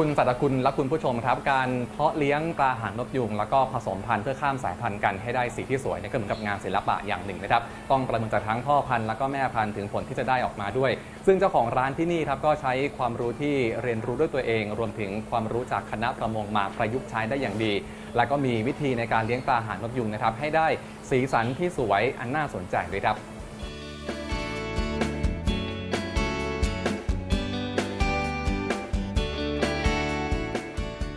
คุณสัตกุลและคุณผู้ชมครับการเพาะเลี้ยงปลาหางนกยุง แล้วก็ผสมพันธุ์เพื่อข้ามสายพันธุ์กันให้ได้สีที่สวยเนี่ยก็เหมือนกับงานศิลปะอย่างหนึ่งนะครับต้องประเมินจากทั้งพ่อพันธุ์แล้วก็แม่พันธุ์ถึงผลที่จะได้ออกมาด้วย ซึ่งเจ้าของร้านที่นี่ครับก็ใช้ความรู้ที่เรียนรู้ด้วยตัวเอง รวมถึงความรู้จากคณะประมงมาประยุกต์ใช้ได้อย่างดี และก็มีวิธีในการเลี้ยงปลาหางนกยุงนะครับให้ได้สีสันที่สวยอันน่าสนใจด้วยครับ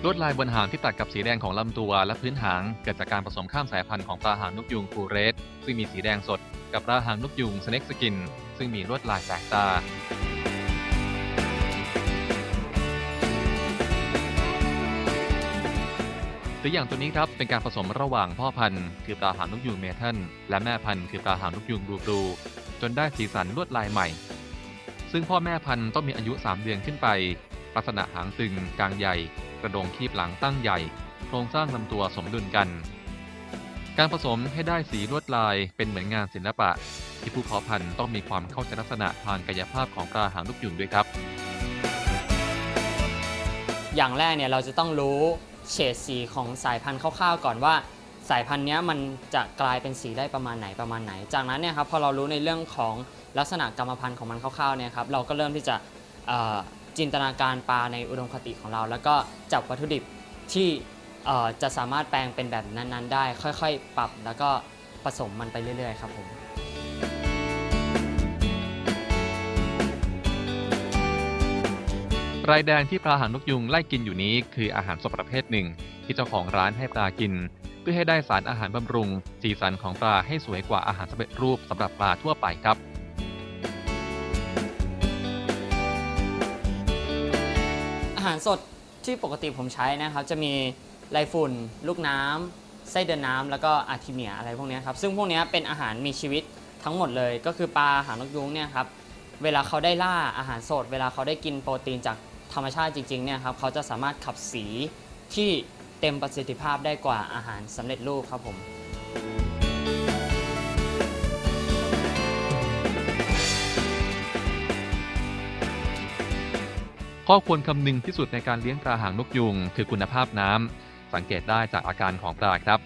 ลวดลายบนหางที่ตัดกับสีแดงของลำตัวและพื้นหางเกิดจากการผสมข้ามสายพันธุ์ของปลาหางนกยูงฟูเรสซึ่งมีสีแดงสดกับปลาหางนกยูงสเน็กสกิน ซึ่งมีลวดลายแปลกตาตัวอย่างตัวนี้ครับเป็นการผสมระหว่างพ่อพันธุ์คือปลาหางนกยูงเมทัลและแม่พันธุ์คือปลาหางนกยูงบลูบลูจนได้สีสันลวดลายใหม่ ซึ่งพ่อแม่พันธุ์ต้องมีอายุ 3 เดือนขึ้นไป ลักษณะหางตึงกลางใหญ่ กระโดงคีบหลังตั้งใหญ่ โครงสร้างลำตัวสมดุลกัน การผสมให้ได้สีลวดลายเป็นเหมือนงานศิลปะ ที่ผู้เพาะพันธุ์ต้องมีความเข้าใจลักษณะทางกายภาพของปลาหางนกยุงด้วยครับ อย่างแรกเนี่ยเราจะต้องรู้เฉดสีของสายพันธุ์คร่าวๆก่อนว่า สายพันธุ์เนี้ยมันจะกลายเป็นสีได้ประมาณไหนประมาณไหน จากนั้นเนี่ยครับพอเรารู้ในเรื่องของลักษณะกรรมพันธุ์ของมันคร่าวๆเนี่ยครับเราก็เริ่มที่จะ จินตนาการปลาในอุดมคติของเรา แล้วก็จับวัตถุดิบที่จะสามารถแปลงเป็นแบบนั้นๆ ได้ ค่อยๆ ปรับแล้วก็ผสมมันไปเรื่อยๆ ครับผมรายแดงที่ปลาหางนกยุงไล่กินอยู่นี้คืออาหารสดประเภทหนึ่ง ที่เจ้าของร้านให้ปลากิน เพื่อให้ได้สารอาหารบำรุง สีสันของปลาให้สวยกว่าอาหารสำเร็จรูปสำหรับปลาทั่วไปครับารสดที่ปกติผมใช้นะครับ จะมีไรฝุ่น ลูกน้ำไส้เดือนน้ำแล้วก็อาทิเมียอะไรพวกนี้ครับ ซึ่งพวกนี้เป็นอาหารมีชีวิตทั้งหมดเลย ก็คือปลาหางนกยุงเนี่ยครับ เวลาเขาได้ล่าอาหารสด เวลาเขาได้กินโปรตีนจากธรรมชาติจริงๆเนี่ยครับเขาจะสามารถขับสีที่เต็มประสิทธิภาพได้กว่าอาหารสำเร็จรูปครับผม ข้อควรคำนึงที่สุดในการเลี้ยงปลาหางนกยุง คือคุณภาพน้ำ สังเกตได้จากอาการของปลาครับ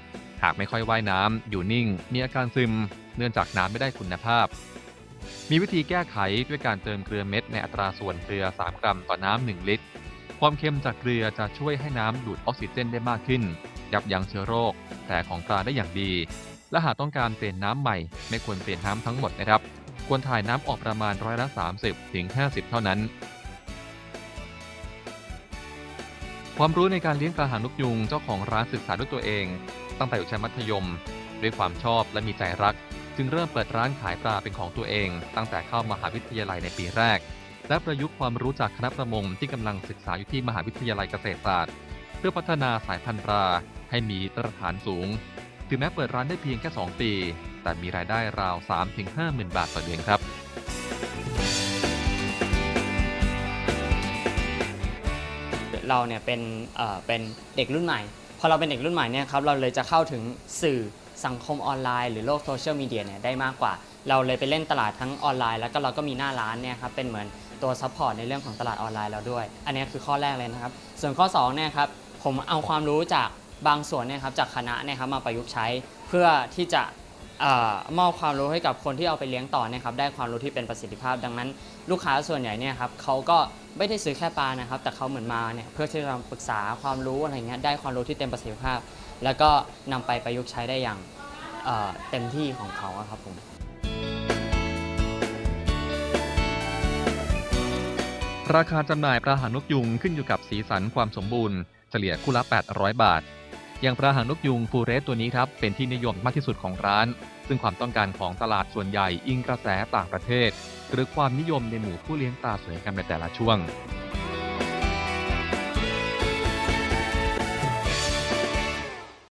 หากไม่ค่อยว่ายน้ำ อยู่นิ่ง มีอาการซึม เนื่องจากน้ำไม่ได้คุณภาพ มีวิธีแก้ไขด้วยการเติมเกลือเม็ดในอัตราส่วนเกลือ 3 กรัมต่อน้ำ1ลิตร ความเค็มจากเกลือจะช่วยให้น้ำดูดออกซิเจนได้มากขึ้น ยับยั้งเชื้อโรคแผลของปลาได้อย่างดี และหากต้องการเปลี่ยนน้ำใหม่ ไม่ควรเปลี่ยนน้ำทั้งหมดนะครับ ควรถ่ายน้ำออกประมาณร้อยละ30ถึง50 เท่านั้น ความรู้ในการเลี้ยงปลาหางนกยุงเจ้าของร้านศึกษาด้วยตัวเอง ตั้งแต่อยู่ชั้นมัธยม ด้วยความชอบและมีใจรัก จึงเริ่มเปิดร้านขายปลาเป็นของตัวเอง ตั้งแต่เข้ามหาวิทยาลัยในปีแรก และประยุกต์ความรู้จากคณะประมงที่กำลังศึกษาอยู่ที่มหาวิทยาลัยเกษตรศาสตร์ เพื่อพัฒนาสายพันธุ์ปลาให้มีมาตรฐานสูง ถึงแม้เปิดร้านได้เพียงแค่ 2 ปี แต่มีรายได้ราว 3-5 หมื่นบาทต่อเดือนครับ เราเนี่ยเป็นเอ่อเป็นเด็กรุ่นใหม่ พอเราเป็นเด็กรุ่นใหม่เนี่ยครับเราเลยจะเข้าถึงสื่อสังคมออนไลน์หรือโลกโซเชียลมีเดียเนี่ยได้มากกว่า เราเลยไปเล่นตลาดทั้งออนไลน์ แล้วก็เราก็มีหน้าร้านเนี่ยครับเป็นเหมือนตัวซัพพอร์ตในเรื่องของตลาดออนไลน์เราด้วย อันนี้คือข้อแรกเลยนะครับ ส่วนข้อ2เนี่ยครับผมเอาความรู้จากบางส่วนเนี่ยครับจากคณะเนี่ยครับมาประยุกต์ใช้เพื่อที่จะ เออมอบความรู้ให้กับคนที่เอาไปเลี้ยงต่อเนี่ยครับได้ความรู้ที่เป็นประสิทธิภาพ ดังนั้น ลูกค้าส่วนใหญ่เนี่ยครับเขาก็ไม่ได้ซื้อแค่ปลานะครับ แต่เขาเหมือนมาเนี่ยเพื่อที่จะมาปรึกษาความรู้อะไรเงี้ยได้ความรู้ที่เต็มประสิทธิภาพ แล้วก็นำไปประยุกต์ใช้ได้อย่างเอ่อเต็มที่ของเขาอะครับผม ราคาจำหน่ายปลาหางนกยุงขึ้นอยู่กับสีสันความสมบูรณ์ เฉลี่ยคู่ละ 800 บาท อย่างปลาหางนกยุงฟูเรสตัวนี้ครับเป็นที่นิยมมากที่สุดของร้าน ซึ่งความต้องการของตลาดส่วนใหญ่อิงกระแสต่างประเทศ หรือความนิยมในหมู่ผู้เลี้ยงปลาสวยงามในแต่ละช่วง